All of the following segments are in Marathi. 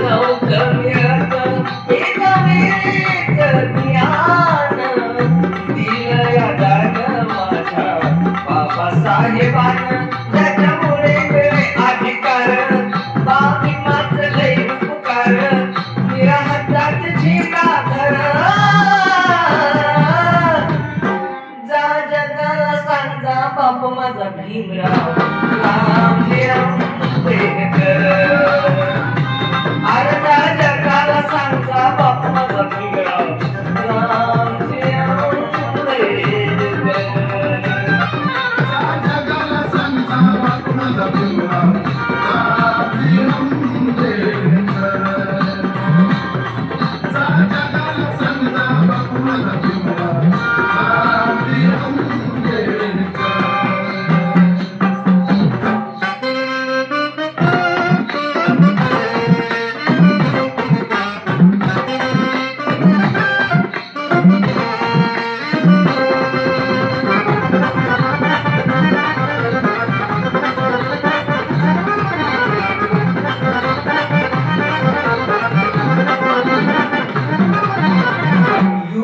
Não caminha, não, e. Thank you.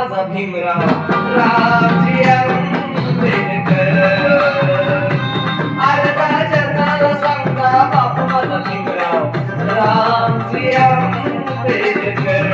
माझा भीमराव रात्री कर अर्धा जगाला सांगता बाप माझा भीमराव रात्री कर